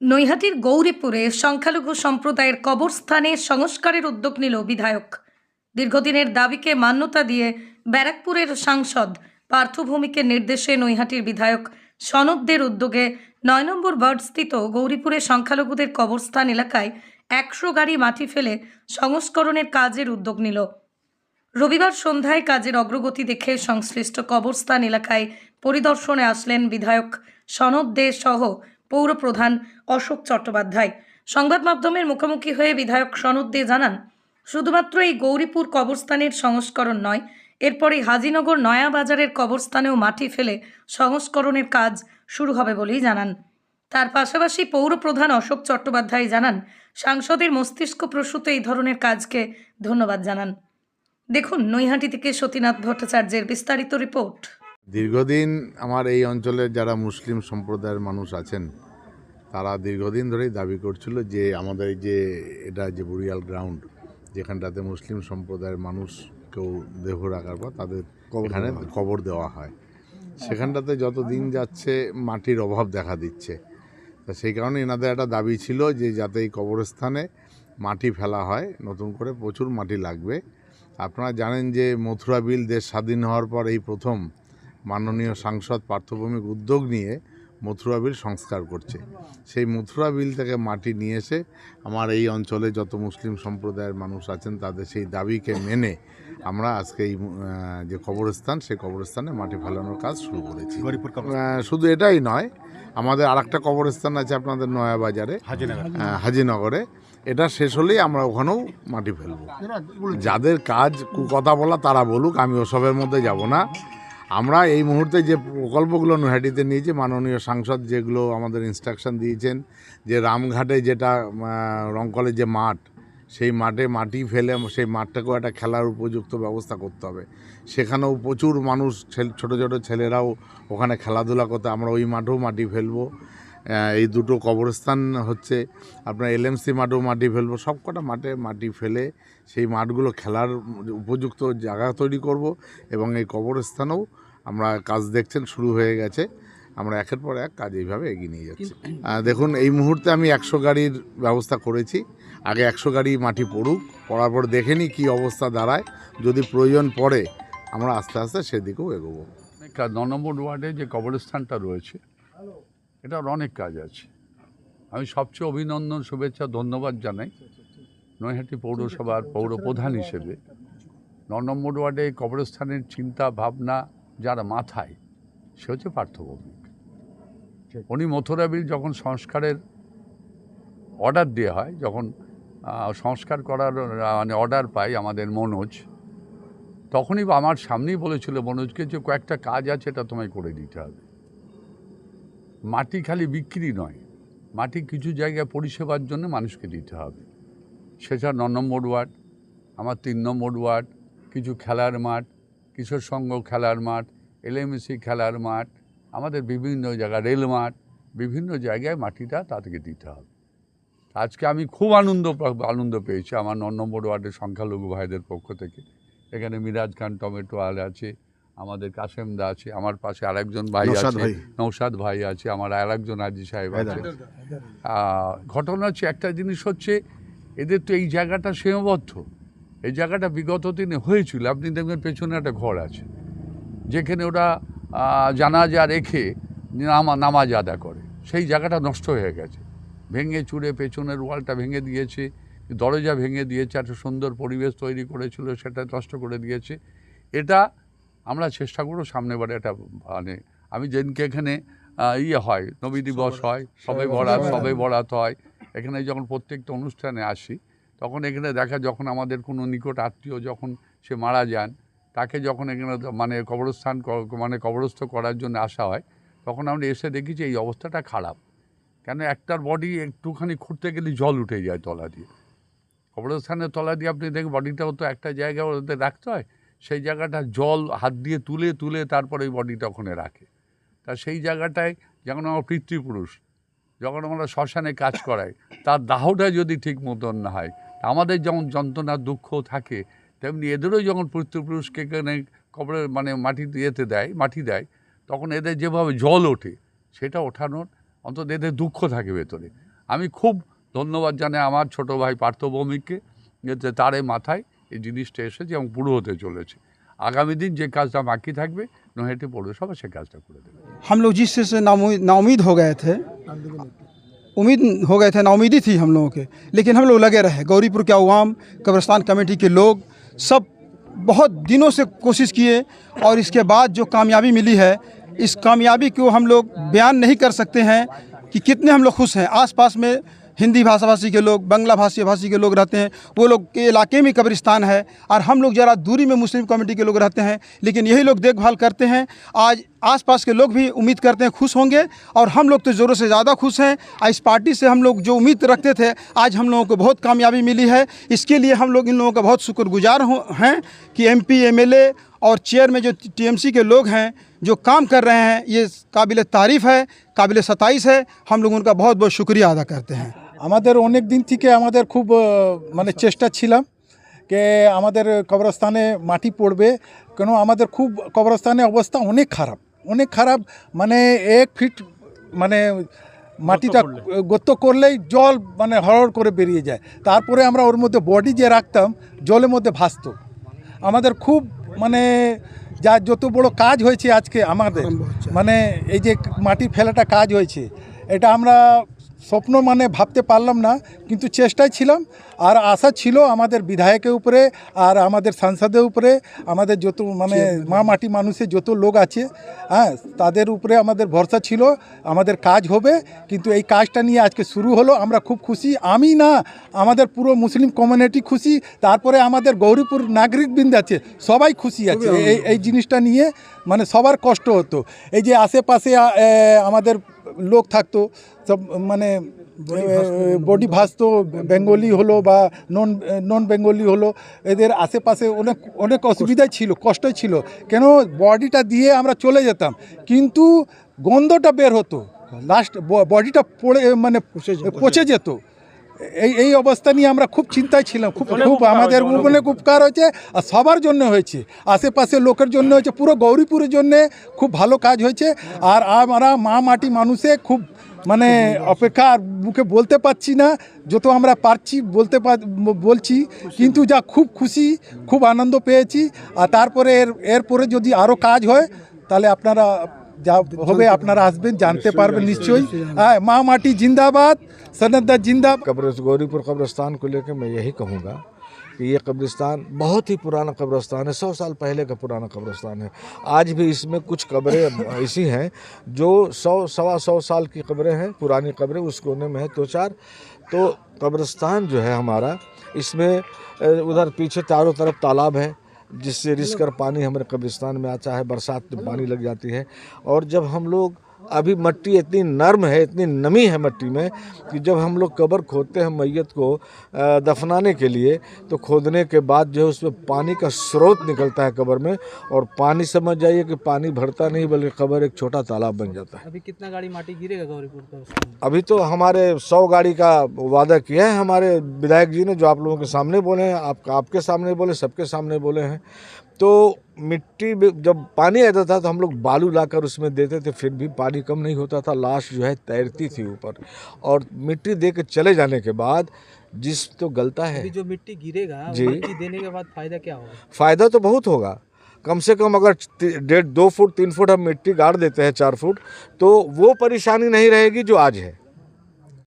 নৈহাটির গৌরীপুরে সংখ্যালঘু সম্প্রদায়ের কবরস্থানে সংস্কারের উদ্যোগ নিল বিধায়ক। দীর্ঘদিনের দাবিকে মান্যতা দিয়ে ব্যারাকপুরের সাংসদ পার্থভূমিকে নির্দেশে নৈহাটির বিধায়ক সনদদের উদ্যোগে নয় নম্বর ওয়ার্ডস্থিত গৌরীপুরে সংখ্যালঘুদের কবরস্থান এলাকায় একশো গাড়ি মাটি ফেলে সংস্করণের কাজের উদ্যোগ নিল। রবিবার সন্ধ্যায় কাজের অগ্রগতি দেখে সংশ্লিষ্ট কবরস্থান এলাকায় পরিদর্শনে আসলেন বিধায়ক সনদ দে সহ পৌরপ্রধান অশোক চট্টোপাধ্যায়। সংবাদ মাধ্যমের মুখোমুখি হয়ে বিধায়ক সনদ দে জানান, শুধুমাত্র এই গৌরীপুর কবরস্থানের সংস্করণ নয় এরপরে হাজিনগর নয়া বাজারের কবরস্থানেও মাটি ফেলে সংস্করণের কাজ শুরু হবে বলেই জানান। তার পাশাপাশি পৌরপ্রধান অশোক চট্টোপাধ্যায় জানান, সাংসদের মস্তিষ্ক প্রসূত এই ধরনের কাজকে ধন্যবাদ জানান। দেখুন নৈহাটি থেকে সতীনাথ ভট্টাচার্যের বিস্তারিত রিপোর্ট। দীর্ঘদিন আমার এই অঞ্চলের যারা মুসলিম সম্প্রদায়ের মানুষ আছেন তারা দীর্ঘদিন ধরেই দাবি করছিল যে আমাদের যে এটা যে বুড়িয়াল গ্রাউন্ড যেখানটাতে মুসলিম সম্প্রদায়ের মানুষ কেউ দেহ রাখার পর তাদের এখানে কবর দেওয়া হয়। সেখানটাতে যত দিন যাচ্ছে মাটির অভাব দেখা দিচ্ছে। তা সেই কারণে এনাদের একটা দাবি ছিল যে যাতে এই কবরস্থানে মাটি ফেলা হয় নতুন করে প্রচুর মাটি লাগবে। আপনারা জানেন যে মথুরা বিল দেশ স্বাধীন হওয়ার পর এই প্রথম মাননীয় সাংসদ পার্থভূমিক উদ্যোগ নিয়ে মথুরা বিল সংস্কার করছে। সেই মথুরা বিল থেকে মাটি নিয়ে এসে আমার এই অঞ্চলে যত মুসলিম সম্প্রদায়ের মানুষ আছেন তাদের সেই দাবিকে মেনে আমরা আজকে এই যে কবরস্থান সেই কবরস্থানে মাটি ফেলানোর কাজ শুরু করেছি। শুধু এটাই নয় আমাদের আরেকটা কবরস্থান আছে আপনাদের নয়াবাজারে হাজিনগর। এটা শেষ হলেই আমরা ওখানেও মাটি ফেলব। যাদের কাজ কথা বলা তারা বলুক আমি ওসবের মধ্যে যাব না। আমরা এই মুহূর্তে যে প্রকল্পগুলো নৈহাটিতে নিয়েছি, মাননীয় সাংসদ যেগুলো আমাদের ইনস্ট্রাকশন দিয়েছেন, যে রামঘাটে যেটা রংকলের যে মাঠ, সেই মাঠে মাটি ফেলে সেই মাঠটাকেও একটা খেলার উপযুক্ত ব্যবস্থা করতে হবে। সেখানেও প্রচুর মানুষ ছোট ছোট ছেলেরাও ওখানে খেলাধুলা করতে, আমরা ওই মাঠেও মাটি ফেলব। এই দুটো কবরস্থান হচ্ছে আপনার এলএমসি মাঠেও মাটি ফেলব সব কটা মাঠে মাটি ফেলে সেই মাঠগুলো খেলার উপযুক্ত জায়গা তৈরি করব এবং এই কবরস্থানেও আমরা কাজ দেখছেন শুরু হয়ে গেছে। আমরা একের পর এক কাজ এইভাবে এগিয়ে নিয়ে যাচ্ছি। দেখুন এই মুহূর্তে আমি একশো গাড়ির ব্যবস্থা করেছি। আগে একশো গাড়ি মাটি পড়ুক পড়ার পর দেখে নিই কী অবস্থা দাঁড়ায়। যদি প্রয়োজন পড়ে আমরা আস্তে আস্তে সেদিকেও এগোবো। ন নম্বর ওয়ার্ডে যে কবরস্থানটা রয়েছে এটার অনেক কাজ আছে। আমি সবচেয়ে অভিনন্দন শুভেচ্ছা ধন্যবাদ জানাই নৈহাটি পৌরসভার পৌর প্রধান হিসেবে। ন নম্বর ওয়ার্ডে কবরস্থানের চিন্তা ভাবনা যার মাথায় সে হচ্ছে পার্থভৌমিক। উনি মথুরা বিল যখন সংস্কারের অর্ডার দেওয়া হয় যখন সংস্কার করার মানে অর্ডার পাই আমাদের মনোজ তখনই আমার সামনেই বলেছিল মনোজকে যে কয়েকটা কাজ আছে এটা তোমায় করে দিতে হবে। মাটি খালি বিক্রি নয়, মাটি কিছু জায়গায় পরিষেবার জন্য মানুষকে দিতে হবে। সেটা ন নম্বর ওয়ার্ড, আমার তিন নম্বর ওয়ার্ড, কিছু খেলার মাঠ, কিশোর সংঘ খেলার মাঠ এলএমসি খেলার মাঠ, আমাদের বিভিন্ন জায়গা রেল মাঠ, বিভিন্ন জায়গায় মাটিটা তাদেরকে দিতে হবে। আজকে আমি খুব আনন্দ আনন্দ পেয়েছি আমার ন নম্বর ওয়ার্ডের সংখ্যালঘু ভাইদের পক্ষ থেকে। এখানে মিরাজ খান, টমেটো আল আছে আমাদের কাসেম দা আছে আমার পাশে আরেকজন ভাই আছে। নৌসাদ ভাই আছে আমার আরেকজন আজি সাহেব আছে। ঘটনা হচ্ছে একটা জিনিস হচ্ছে এদের তো এই জায়গাটা সীমাবদ্ধ। এই জায়গাটা বিগত দিনে হয়েছিল আপনি দেখবেন পেছনে একটা ঘর আছে যেখানে ওরা জানাজা রেখে নামা নামাজ আদা করে। সেই জায়গাটা নষ্ট হয়ে গেছে। ভেঙে চুড়ে পেছনের ওয়ালটা ভেঙে দিয়েছে দরজা ভেঙে দিয়েছে একটা সুন্দর পরিবেশ তৈরি করেছিল সেটা নষ্ট করে দিয়েছে। এটা আমরা চেষ্টা করব সামনেবারে একটা মানে আমি যেদিনকে এখানে ইয়ে হয় নবী দিবস হয় সবে বরাত সবে বরাত হয় এখানে যখন প্রত্যেকটা অনুষ্ঠানে আসি তখন এখানে দেখা যখন আমাদের কোনো নিকট আত্মীয় যখন সে মারা যান তাকে যখন এখানে মানে কবরস্থান মানে কবরস্থ করার জন্য আসা হয় তখন আমরা এসে দেখি যে এই অবস্থাটা খারাপ। কেন একটার বডি একটুখানি খুঁড়তে গেলে জল উঠে যায় তলা দিয়ে। কবরস্থানের তলা দিয়ে আপনি দেখেন বডিটাও তো একটা জায়গায় ওদের রাখতে হয় সেই জায়গাটা জল হাত দিয়ে তুলে তুলে তারপরে ওই বডিটা ওখানে রাখে। তা সেই জায়গাটায় যখন আমার পিতৃপুরুষ, যখন আমরা শ্মশানে কাজ করাই, তার দাহটা যদি ঠিক মতন না হয় আমাদের যেমন যন্ত্রণা, দুঃখ থাকে, তেমনি এদেরও যখন পিতৃপুরুষকে এখানে কবরের মানে মাটি দিয়েতে দেয়, মাটি দেয়, তখন এদের যেভাবে জল ওঠে, সেটা ওঠানোর অন্তত এদের দুঃখ থাকে ভেতরে। আমি খুব ধন্যবাদ জানাই আমার ছোট ভাই পার্থ ভৌমিককে যে তার মাথায় এই জিনিসটা এসেছে এবং পুরো হতে চলেছে আগামী দিন যে কাজটা বাকি থাকবে নৈহাটি পৌরসভা সে কাজটা করে দেবে हम लोग जिस चीज़ से नाउमीद नाउमीद हो गए थे उम्मीद हो गए थे नाउमीदी थी हम लोगों के लेकिन हम लोग लगे रहे गौरीपुर के अवाम कब्रस्तान कमेटी के लोग सब बहुत दिनों से कोशिश किए और इसके बाद जो कामयाबी मिली है इस कामयाबी को हम लोग बयान नहीं कर सकते हैं कि कितने हम लोग खुश हैं आसपास में हिंदी भाषा भाषी के लोग, बांग्ला भाषी भाषी के लोग रहते हैं। वो लोग के इलाके में कब्रिस्तान है और हम लोग ज़रा दूरी में मुस्लिम कम्युनिटी के लोग रहते हैं, लेकिन यही लोग देखभाल करते हैं। आज आसपास के लोग भी उम्मीद करते हैं खुश होंगे और हम लोग तो ज़ोरों से ज़्यादा खुश हैं। इस पार्टी से हम लोग जो उम्मीद रखते थे, आज हम लोगों को बहुत कामयाबी मिली है। इसके लिए हम लोग इन लोगों का बहुत शुक्रगुजार हैं कि एमपी एमएलए और चेयर में जो टीएमसी के लोग हैं, जो काम कर रहे हैं, ये काबिल तारीफ़ है, काबिल सताइश है। हम लोग उनका बहुत बहुत शुक्रिया अदा करते हैं। আমাদের অনেক দিন থেকে আমাদের খুব মানে চেষ্টা ছিলাম যে আমাদের কবরস্থানে মাটি পড়বে। কেন আমাদের খুব কবরস্থানের অবস্থা অনেক খারাপ অনেক খারাপ মানে এক ফিট মানে মাটিটা গর্ত করলেই জল মানে হরড় করে বেরিয়ে যায়। তারপরে আমরা ওর মধ্যে বডি যে রাখতাম জলের মধ্যে ভাসতো। আমাদের খুব মানে যা যত বড় কাজ হয়েছে আজকে আমাদের মানে এই যে মাটি ফেলাটা কাজ হয়েছে এটা আমরা স্বপ্ন মানে ভাবতে পারলাম না কিন্তু চেষ্টায় ছিলাম। আর আশা ছিল আমাদের বিধায়কের উপরে আর আমাদের সাংসদের উপরে আমাদের যত মানে মা মাটি মানুষের যত লোক আছে হ্যাঁ তাদের উপরে আমাদের ভরসা ছিল আমাদের কাজ হবে কিন্তু এই কাজটা নিয়ে আজকে শুরু হলো আমরা খুব খুশি। আমি না আমাদের পুরো মুসলিম কমিউনিটি খুশি তারপরে আমাদের গৌরীপুর নাগরিকবৃন্দ আছে সবাই খুশি আছে। এই এই জিনিসটা নিয়ে মানে সবার কষ্ট হতো। এই যে আশেপাশে আমাদের লোক থাকতো সব মানে বডি ভাসতো বেঙ্গলি হলো বা নন নন বেঙ্গলি হলো এদের আশেপাশে অনেক অনেক অসুবিধাই ছিল কষ্টই ছিল। কেন? বডিটা দিয়ে আমরা চলে যেতাম কিন্তু গন্ধটা বের হতো। লাস্ট বডিটা পড়ে মানে পচে যেত। এই এই অবস্থা নিয়ে আমরা খুব চিন্তায় ছিলাম খুব খুব আমাদের অনেক উপকার হয়েছে আর সবার জন্য হয়েছে। আশেপাশে লোকের জন্য হয়েছে পুরো গৌরীপুরের জন্য খুব ভালো কাজ হয়েছে। আর আমরা মা মাটি মানুষে খুব মানে অপেক্ষা আর মুখে বলতে পারছি না যত আমরা পারছি বলতে বলছি কিন্তু যা খুব খুশি খুব আনন্দ পেয়েছি। আর তারপরে এর এরপরে যদি আরও কাজ হয় তাহলে আপনারা যা হবে আপনারা আসবেন জানতে পারবেন নিশ্চয়ই হ্যাঁ মা মাটি জিন্দাবাদ সনদা জিন্দাবাদ कब्र गौरीपुर कब्रिस्तान को लेकर मैं यही कहूँगा कि ये कब्रिस्तान बहुत ही पुराना कब्रिस्तान है सौ साल पहले का पुराना कब्रिस्तान है आज भी इसमें कुछ कब्रें ऐसी हैं जो सौ सवा सौ साल की कब्रें हैं पुरानी कब्रें उस कोने में है दो चार तो कब्रिस्तान जो है हमारा इसमें अ, उधर पीछे चारों तरफ तालाब है जिससे रिस कर पानी हमारे कब्रिस्तान में आता है, बरसात में पानी लग जाती है। और जब हम लोग अभी मिट्टी इतनी नर्म है इतनी नमी है मिट्टी में कि जब हम लोग कबर खोदते हैं मैयत को दफनाने के लिए तो खोदने के बाद जो है उसमें पानी का स्रोत निकलता है कबर में और पानी समझ जाइए कि पानी भरता नहीं बल्कि कबर एक छोटा तालाब बन जाता है। अभी कितना गाड़ी माटी गिरेगा गौरीपुर का अभी तो हमारे सौ गाड़ी का वादा किया है हमारे विधायक जी ने जो आप लोगों के सामने बोले हैं आप आपके सामने बोले सबके सामने बोले हैं। तो मिट्टी में जब पानी आता था तो हम लोग बालू लाकर उसमें देते थे फिर भी पानी कम नहीं होता था लाश जो है तैरती थी ऊपर। और मिट्टी दे के चले जाने के बाद जिस तो गलता है। जो मिट्टी गिरेगा जी। मिट्टी देने के बाद फ़ायदा क्या होगा? फ़ायदा तो बहुत होगा। कम से कम अगर डेढ़ दो फुट तीन फुट हम मिट्टी गाड़ देते हैं चार फुट तो वो परेशानी नहीं रहेगी जो आज है।